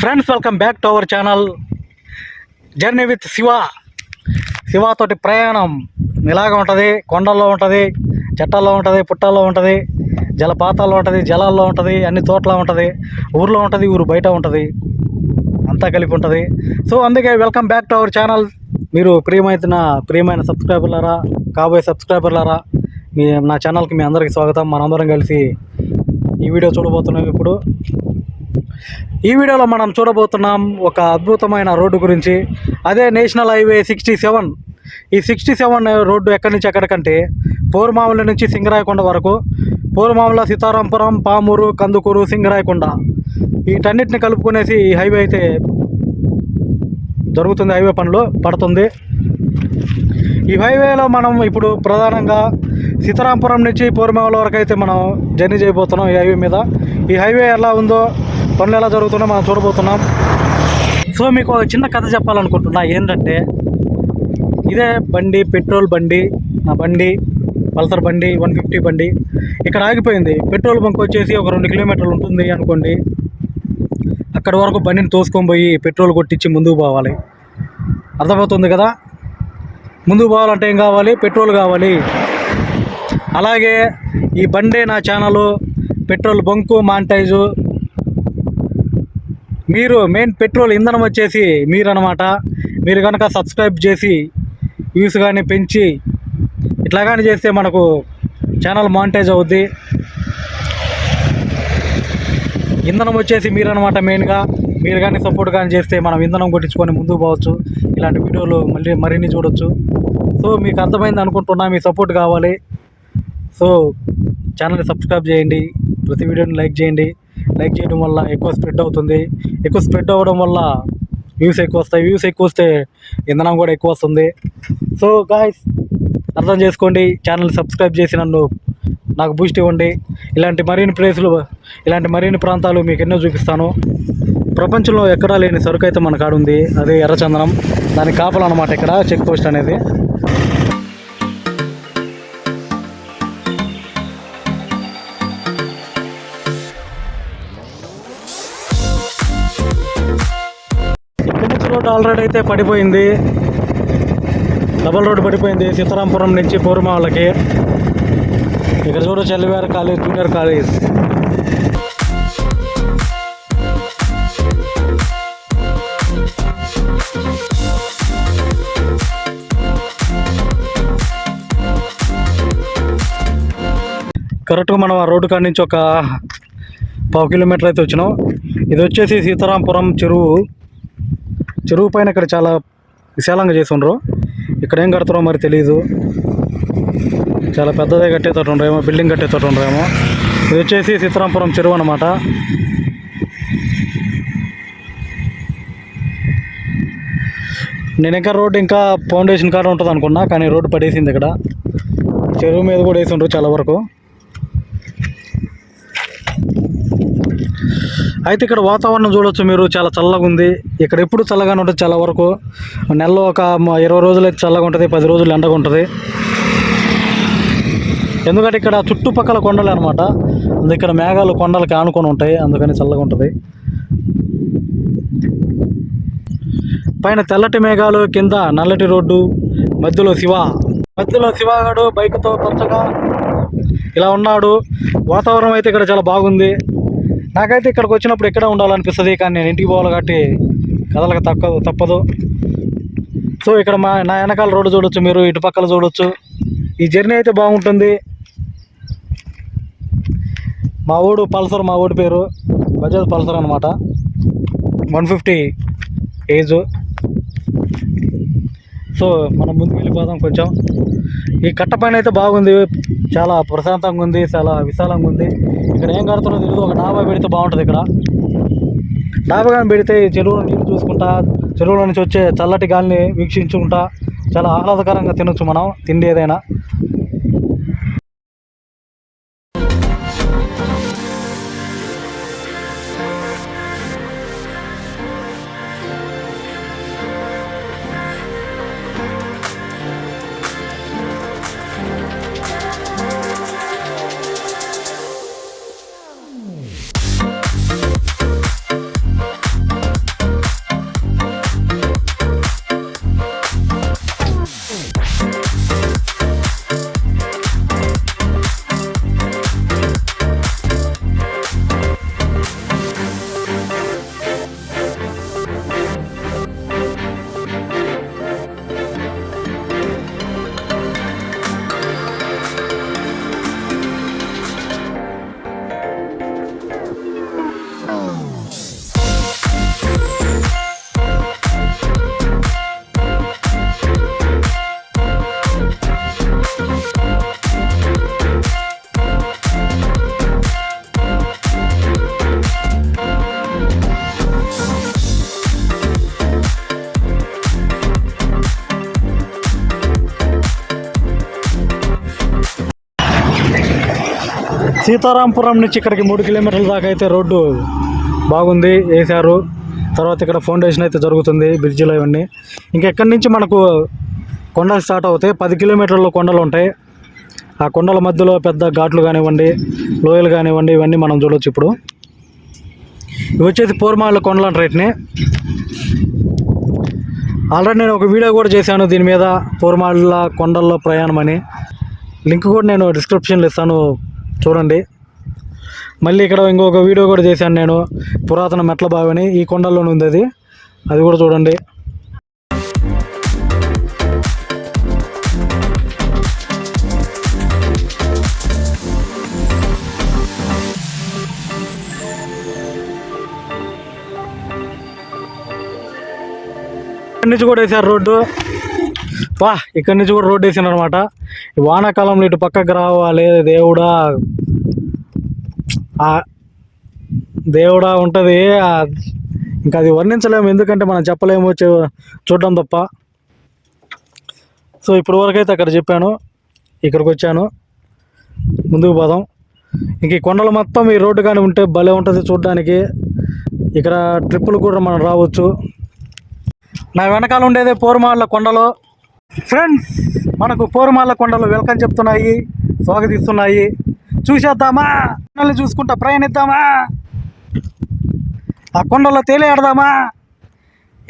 Friends welcome back to our channel journey with Shiva శివతోటి ప్రయాణం ఇలాగ ఉంటుంది. కొండల్లో ఉంటుంది చెట్టల్లో ఉంటుంది పుట్టల్లో ఉంటుంది జలపాతాల్లో ఉంటుంది జలాల్లో ఉంటుంది అన్ని చోట్ల ఉంటుంది. ఊర్లో ఉంటుంది ఊరు బయట ఉంటుంది. అంతా కలిపి ఉంటుంది. సో అందుకే welcome back to our channel మీరు ప్రియమైన ప్రియమైన సబ్స్క్రైబర్లారా కాబోయే సబ్స్క్రైబర్లారా మీ నా ఛానల్కి మీ అందరికీ స్వాగతం. మనందరం కలిసి ఈ వీడియో చూడబోతున్నాం ఇప్పుడు. ఈ వీడియోలో మనం చూడబోతున్నాం ఒక అద్భుతమైన రోడ్డు గురించి. అదే నేషనల్ హైవే సిక్స్టీ సెవెన్. ఈ సిక్స్టీ సెవెన్ రోడ్డు ఎక్కడి నుంచి ఎక్కడికంటే పోరుమాముల నుంచి సింగరాయకొండ వరకు. పోరుమాముల సీతారాంపురం పామూరు కందుకూరు సింగరాయకొండ. వీటన్నిటిని కలుపుకునేసి ఈ హైవే అయితే జరుగుతుంది. హైవే పనులు పడుతుంది. ఈ హైవేలో మనం ఇప్పుడు ప్రధానంగా సీతారాంపురం నుంచి పూర్మేవల వరకు అయితే మనం జర్నీ చేయబోతున్నాం ఈ హైవే మీద. ఈ హైవే ఎలా ఉందో పనులు ఎలా జరుగుతుందో మనం చూడబోతున్నాం. సో మీకు ఒక చిన్న కథ చెప్పాలనుకుంటున్నా. ఏంటంటే ఇదే బండి పెట్రోల్ బండి నా బండి పల్సర్ బండి వన్ ఫిఫ్టీ బండి ఇక్కడ ఆగిపోయింది. పెట్రోల్ బంక్ వచ్చేసి ఒక రెండు కిలోమీటర్లు ఉంటుంది అనుకోండి. అక్కడ వరకు బండిని తోసుకొని పోయి పెట్రోల్ కొట్టించి ముందుకు పోవాలి. అర్థమవుతుంది కదా? ముందుకు పోవాలంటే ఏం కావాలి? పెట్రోల్ కావాలి. అలాగే ఈ బండే నా ఛానల్ పెట్రోల్ బంకు మాంటైజు మీరు మెయిన్ పెట్రోల్ ఇంధనం వచ్చేసి మీరనమాట మీరు కనుక సబ్స్క్రైబ్ చేసి వ్యూస్ కానీ పెంచి ఇట్లా కానీ చేస్తే మనకు ఛానల్ మానిటైజ్ అవుద్ది. ఇంధనం వచ్చేసి మీరనమాట మెయిన్గా మీరు కానీ సపోర్ట్ కానీ చేస్తే మనం ఇంధనం కొట్టించుకొని ముందుకు పోవచ్చు. ఇలాంటి వీడియోలు మళ్ళీ మరిన్ని చూడొచ్చు. సో మీకు అర్థమైంది అనుకుంటున్నా మీ సపోర్ట్ కావాలి. సో ఛానల్ని సబ్స్క్రైబ్ చేయండి. ప్రతి వీడియోని లైక్ చేయండి. లైక్ చేయడం వల్ల ఎక్కువ స్ప్రెడ్ అవుతుంది. ఎక్కువ స్ప్రెడ్ అవ్వడం వల్ల వ్యూస్ ఎక్కువ వస్తాయి. వ్యూస్ ఎక్కువ వస్తే ఇంధనం కూడా ఎక్కువ వస్తుంది. సో గాయస్ అర్థం చేసుకోండి. ఛానల్ సబ్స్క్రైబ్ చేసి నన్ను నాకు బూస్ట్ ఇవ్వండి. ఇలాంటి మరిన్ని ప్లేసులు ఇలాంటి మరిన్ని ప్రాంతాలు మీకు ఎన్నో చూపిస్తాను. ప్రపంచంలో ఎక్కడా లేని సరుకు అయితే మన కాడ ఉంది ఎర్రచందనం. ఎర్రచందనం కాపలు అనమాట ఇక్కడ చెక్ పోస్ట్ అనేది. రోడ్ ఆల్రెడీ అయితే పడిపోయింది. డబల్ రోడ్ పడిపోయింది సీతారాంపురం నుంచి పూర్మాలకి. ఇక్కడ చూడు చెల్లివారి కాలేజ్ జూనియర్ కాలేజ్. కరెక్ట్గా మనం ఆ రోడ్డు కాడి నుంచి ఒక పావు కిలోమీటర్ అయితే వచ్చినాం. ఇది వచ్చేసి సీతారాంపురం చెరువు. చెరువు పైన ఇక్కడ చాలా విశాలంగా చేసి ఉండరు ఇక్కడ ఏం కడతారో మరి తెలియదు చాలా పెద్దదే కట్టేతోటి ఉండేమో బిల్డింగ్ కట్టేతోటి ఉండేమో ఇది వచ్చేసి సీతారాంపురం చెరువు అనమాట నేను ఇంకా రోడ్డు ఇంకా ఫౌండేషన్ కాడ ఉంటుంది అనుకున్నా కానీ రోడ్డు పడేసింది ఇక్కడ. చెరువు మీద కూడా వేసి ఉండరు చాలా వరకు. అయితే ఇక్కడ వాతావరణం చూడొచ్చు మీరు. చాలా చల్లగా ఉంది. ఇక్కడ ఎప్పుడు చల్లగానే ఉంటుంది. చాలా వరకు నెలలో ఒక ఇరవై రోజులు అయితే చల్లగా ఉంటుంది. పది రోజులు ఎండగా ఉంటుంది. ఎందుకంటే ఇక్కడ చుట్టుపక్కల కొండలు అనమాట అందుకే ఇక్కడ మేఘాలు కొండలకి ఆనుకొని ఉంటాయి. అందుకని చల్లగా ఉంటుంది. పైన తెల్లటి మేఘాలు కింద నల్లటి రోడ్డు మధ్యలో శివ. మధ్యలో శివగాడు బైక్తో పచ్చగా ఇలా ఉన్నాడు. వాతావరణం అయితే ఇక్కడ చాలా బాగుంది. నాకైతే ఇక్కడికి వచ్చినప్పుడు ఎక్కడ ఉండాలనిపిస్తుంది కానీ నేను ఇంటికి పోవాలి కాబట్టి కదలక తప్పదు తప్పదు. సో ఇక్కడ మా నా వెనకాల రోడ్డు చూడొచ్చు మీరు ఇటు పక్కల చూడొచ్చు. ఈ జర్నీ అయితే బాగుంటుంది. మా ఊడు పల్సర్ మా ఊడి పేరు బజాజ్ పల్సర్ అనమాట వన్ ఫిఫ్టీ ఏజ్. సో మనం ముందుకు వెళ్ళిపోదాం కొంచెం. ఈ కట్ట పైన అయితే బాగుంది. చాలా ప్రశాంతంగా ఉంది చాలా విశాలంగా ఉంది. ఇక్కడ ఏం కడుతుందో తెలియదు ఒక డాబా పెడితే బాగుంటుంది ఇక్కడ. డాబా పెడితే చెరువులో నీళ్ళు చూసుకుంటా చెరువులో నుంచి వచ్చే చల్లటి గాలిని వీక్షించుకుంటా చాలా ఆహ్లాదకరంగా తినొచ్చు మనం తిండి ఏదైనా. సీతారాంపురం నుంచి ఇక్కడికి మూడు కిలోమీటర్ల దాకా అయితే రోడ్డు బాగుంది వేశారు. తర్వాత ఇక్కడ ఫౌండేషన్ అయితే జరుగుతుంది బ్రిడ్జిలో ఇవన్నీ ఇంకా ఎక్కడి నుంచి మనకు కొండలు స్టార్ట్ అవుతాయి. పది కిలోమీటర్ల కొండలు ఉంటాయి. ఆ కొండల మధ్యలో పెద్ద ఘాట్లు కానివ్వండి లోయలు కానివ్వండి ఇవన్నీ మనం చూడవచ్చు ఇప్పుడు. ఇవి వచ్చేసి పూర్మాల కొండలు అంటారు వీటిని. ఆల్రెడీ నేను ఒక వీడియో కూడా చేశాను దీని మీద పూర్మాళ్ళ కొండల్లో ప్రయాణం అని. లింక్ కూడా నేను డిస్క్రిప్షన్లో ఇస్తాను చూడండి. మళ్ళీ ఇక్కడ ఇంకొక వీడియో కూడా చేశాను నేను. పురాతన మెట్ల బావిని ఈ కొండల్లోనే ఉంది అది. అది కూడా చూడండి. ఇక్కడి నుంచి కూడా వేసారు రోడ్డు. వా ఇక్కడి నుంచి కూడా రోడ్డు వేసారు అనమాట వానాకాలంలో ఇటు పక్కకు రావాలి దేవుడా. దేవుడా ఉంటుంది. ఇంకా అది వర్ణించలేము. ఎందుకంటే మనం చెప్పలేము. చూడడం తప్ప. సో ఇప్పుడు వరకు అయితే అక్కడ చెప్పాను. ఇక్కడికి వచ్చాను. ముందుకు పోదాం. ఇంక ఈ కొండలు మొత్తం ఈ రోడ్డు కానీ ఉంటే భలే ఉంటుంది చూడడానికి. ఇక్కడ ట్రిప్పులు కూడా మనం రావచ్చు. నా వెనకాల ఉండేదే పోరుమాళ్ళ కొండలు. ఫ్రెండ్స్ మనకు పోరుమాళ్ళ కొండలు వెల్కమ్ చెప్తున్నాయి. స్వాగతిస్తున్నాయి. చూసేద్దామా? కొండలు చూసుకుంటా ప్రయాణిద్దామా? ఆ కొండల్లో తేలియాడదామా?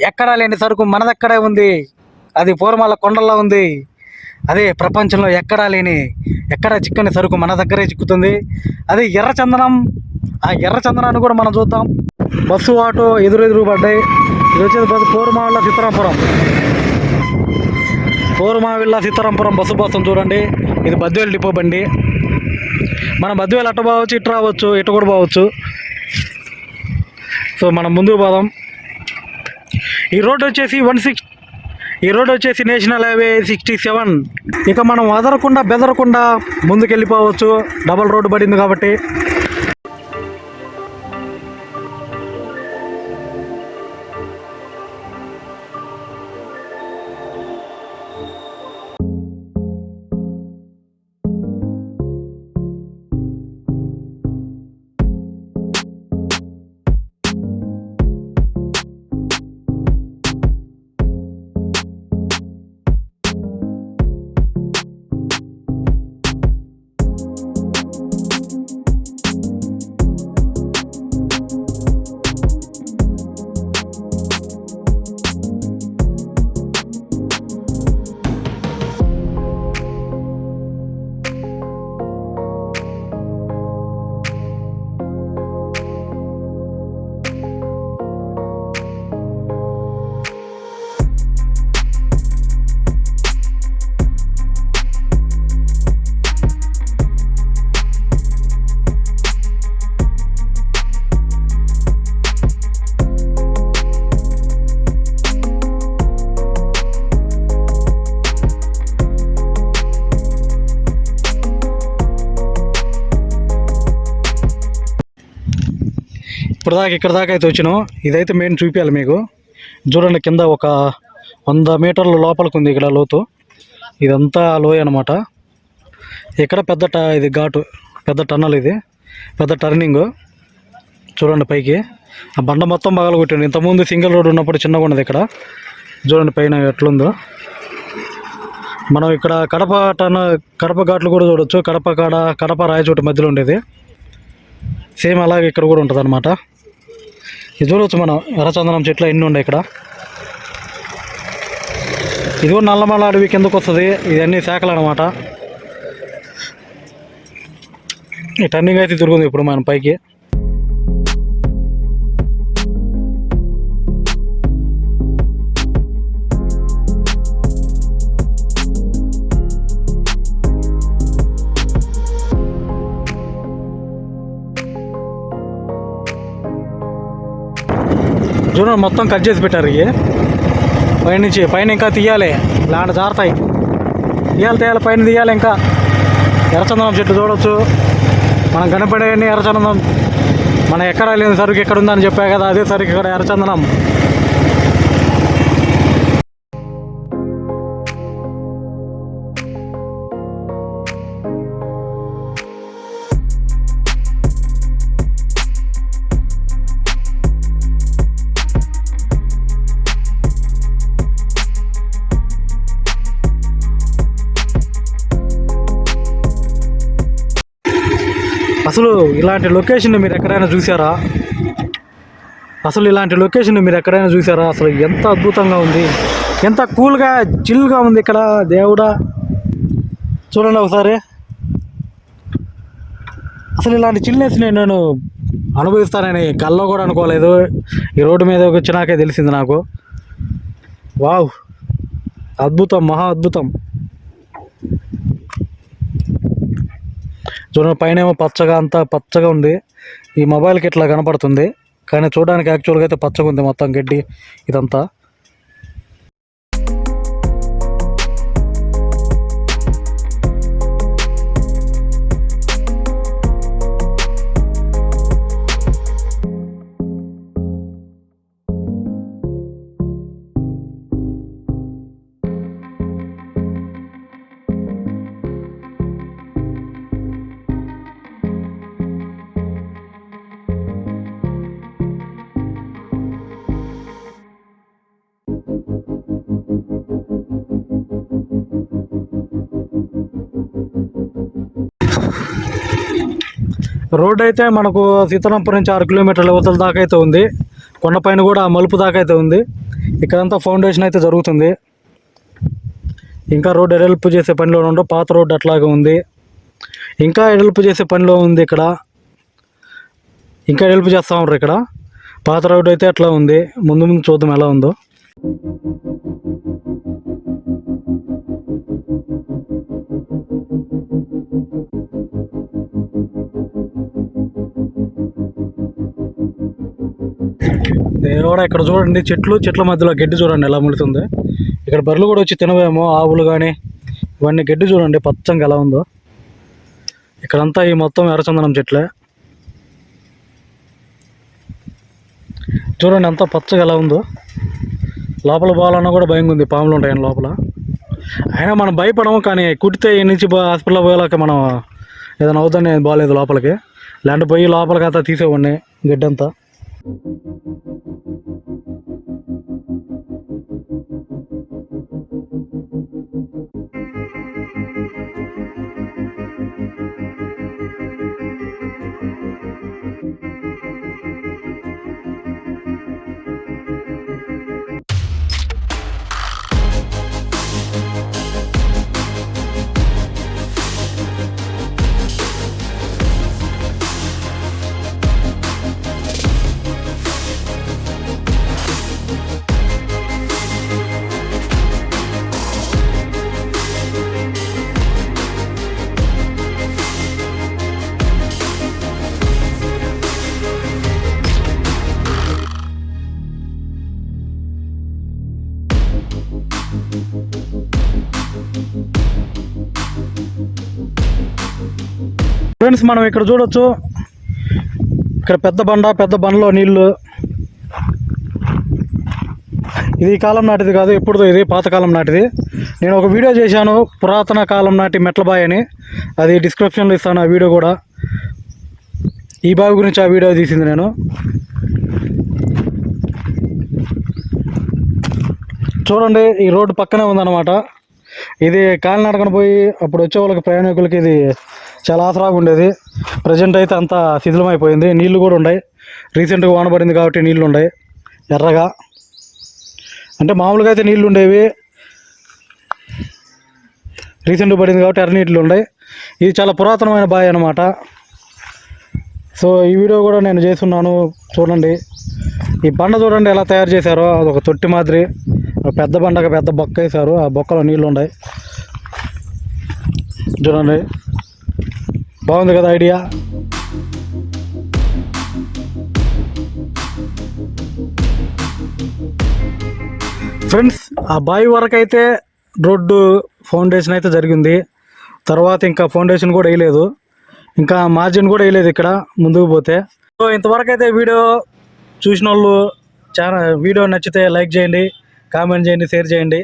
ఎక్కడా లేని సరుకు మనదక్కడే ఉంది. అది పూర్మాల కొండల్లో ఉంది. అదే ప్రపంచంలో ఎక్కడా లేని ఎక్కడా చిక్కని సరుకు మన దగ్గరే చిక్కుతుంది. అది ఎర్రచందనం ఆ ఎర్రచందనాన్ని కూడా మనం చూద్దాం. బస్సు ఆటో ఎదురెదురు పడ్డాయి. ఇది వచ్చేది బస్సు పూర్మావిళ్ళ సీతారాంపురం. పూర్మావిళ్ళ సీతారాంపురం బస్సు కోసం చూడండి. ఇది బద్వేలు డిపో బండి. మనం బద్వేలు అట్ట పోవచ్చు ఇటు రావచ్చు ఇటు కూడా పోవచ్చు. సో మనం ముందుకు పోదాం. ఈ రోడ్డు వచ్చేసి వన్ సిక్స్ ఈ రోడ్ వచ్చేసి నేషనల్ హైవే సిక్స్టీ సెవెన్. ఇక మనం వదరకుండా బెదరకుండా ముందుకు వెళ్ళిపోవచ్చు డబల్ రోడ్డు పడింది కాబట్టి. ఇప్పుడు దాకా ఇక్కడ దాకా అయితే వచ్చినాం. ఇదైతే మెయిన్ చూపించాలి మీకు. చూడండి కింద ఒక వంద మీటర్ల లోపలికి ఉంది ఇక్కడ లోతు. ఇదంతా లోయ అనమాట ఇక్కడ పెద్ద ట ఇది ఘాటు పెద్ద టన్నల్ ఇది. పెద్ద టర్నింగ్ చూడండి పైకి. ఆ బండ మొత్తం బాగా కొట్టింది ఇంతకుముందు సింగిల్ రోడ్ ఉన్నప్పుడు చిన్నగా ఉన్నది ఇక్కడ. చూడండి పైన ఎట్లుందో. మనం ఇక్కడ కడప టన్ కడప ఘాట్లు కూడా చూడొచ్చు. కడప కాడ కడప రాయచోటి మధ్యలో ఉండేది. సేమ్ అలాగే ఇక్కడ కూడా ఉంటుంది అనమాట ఇది చూడవచ్చు మనం ఎర్రచందనం చెట్లు ఎన్ని ఉన్నాయి ఇక్కడ. ఇది కూడా నల్లమల్ల అడవి కిందకు వస్తుంది. ఇవన్నీ శాఖలు అనమాట ఈ టర్నింగ్ అయితే తిరుగుతుంది ఇప్పుడు మనం పైకి. జూనర్ మొత్తం కట్ చేసి పెట్టారు ఇవి పైనుంచి పైన ఇంకా తీయాలి. లాంటి జారుతాయి. తీయాలి తీయాలి పైన తీయాలి ఇంకా. ఎర్రచందనం చెట్టు చూడొచ్చు. మనం కనపడే ఎర్రచందనం. మన ఎక్కడ లేని సరుకు ఎక్కడ ఉందని చెప్పా కదా అదే సరుకు ఇక్కడ ఎర్రచందనం. ఇలాంటి లొకేషన్ మీరు ఎక్కడైనా చూసారా అసలు ఇలాంటి లొకేషన్ మీరు ఎక్కడైనా చూసారా అసలు ఎంత అద్భుతంగా ఉంది. ఎంత కూల్గా చిల్గా ఉంది ఇక్కడ దేవుడా. చూడండి ఒకసారి. అసలు ఇలాంటి చిల్నెస్ నేను అనుభవిస్తానని కల్లో కూడా అనుకోలేదు. ఈ రోడ్డు మీద వచ్చినాకే తెలిసింది నాకు. వావ్! అద్భుతం మహా అద్భుతం. చూడండి పైన ఏమో పచ్చగా అంతా పచ్చగా ఉంది. ఈ మొబైల్కి ఇట్లా కనపడుతుంది. కానీ చూడడానికి యాక్చువల్గా అయితే పచ్చగా ఉంది మొత్తం గడ్డి ఇదంతా. రోడ్ అయితే మనకు సీతారాంపురం నుంచి ఆరు కిలోమీటర్ల అవతల దాకా అయితే ఉంది. కొండపైన కూడా మలుపు దాకా అయితే ఉంది. ఇక్కడంతా ఫౌండేషన్ అయితే జరుగుతుంది. ఇంకా రోడ్ ఎడల్పు చేసే పనిలో ఉండవు పాత రోడ్ అట్లాగే ఉంది. ఇంకా ఎడల్పు చేసే పనిలో ఉంది ఇక్కడ. ఇంకా ఎడల్పు చేస్తూ ఉంటారు ఇక్కడ. పాత రోడ్ అయితే అట్లా ఉంది. ముందు ముందు చూద్దాం ఎలా ఉందో. దేవుడా ఇక్కడ చూడండి చెట్లు చెట్ల మధ్యలో గడ్డి చూడండి ఎలా ముడుతుంది ఇక్కడ బర్రెలు కూడా వచ్చి తినవేమో ఆవులు కానీ ఇవన్నీ గడ్డి చూడండి పచ్చంగా ఎలా ఉందో. ఇక్కడంతా ఈ మొత్తం ఎర్రచందనం చెట్లే. చూడండి అంతా పచ్చగా ఎలా ఉందో. లోపల పోవాలన్నా కూడా భయంగా ఉంది పాములు ఉంటాయని లోపల. అయినా మనం భయపడము కానీ కుట్టితే ఈ నుంచి హాస్పిటల్ పోయేలాక మనం ఏదైనా అవుతుందని బాగాలేదు లోపలికి. లేదంటే పోయి లోపలికి అంతా తీసేవాడిని గడ్డంతా. ఫ్రెండ్స్ మనం ఇక్కడ చూడొచ్చు. ఇక్కడ పెద్ద బండ పెద్ద బండలో నీళ్ళు ఇది కాలం నాటిది కాదు ఎప్పుడుదో ఇది పాతకాలం నాటిది. నేను ఒక వీడియో చేశాను పురాతన కాలం నాటి మెట్లబాయ్ అని. అది డిస్క్రిప్షన్లో ఇస్తాను ఆ వీడియో కూడా. ఈ బావి గురించి ఆ వీడియో తీసింది నేను. చూడండి ఈ రోడ్డు పక్కనే ఉందన్నమాట. ఇది కాలినడకన పోయి అప్పుడు వచ్చే వాళ్ళకి ప్రయాణికులకి ఇది చాలా ఆసరాగా ఉండేది. ప్రజెంట్ అయితే అంతా శిథిలమైపోయింది. నీళ్ళు కూడా ఉన్నాయి. రీసెంట్గా వాన పడింది కాబట్టి నీళ్ళు ఉన్నాయి. ఎర్రగా. అంటే మామూలుగా అయితే నీళ్ళు ఉండేవి. రీసెంట్గా పడింది కాబట్టి ఎర్ర నీళ్ళు ఉన్నాయి. ఇది చాలా పురాతనమైన బావి అనమాట సో ఈ వీడియో కూడా నేను చేస్తున్నాను. చూడండి. ఈ బండ చూడండి ఎలా తయారు చేశారో. అది ఒక తొట్టి మాదిరి. ఒక పెద్ద బండగా పెద్ద బొక్క వేశారు. ఆ బొక్కలో నీళ్ళు ఉన్నాయి. చూడండి. బాగుంది కదా ఐడియా? ఫ్రెండ్స్ ఆ బావి వరకు అయితే రోడ్డు ఫౌండేషన్ అయితే జరిగింది. తర్వాత ఇంకా ఫౌండేషన్ కూడా వేయలేదు. ఇంకా మార్జిన్ కూడా వేయలేదు ఇక్కడ ముందుకు పోతే. సో ఇంతవరకు అయితే వీడియో చూసిన వాళ్ళు చాలా వీడియో నచ్చితే లైక్ చేయండి కామెంట్ చేయండి షేర్ చేయండి.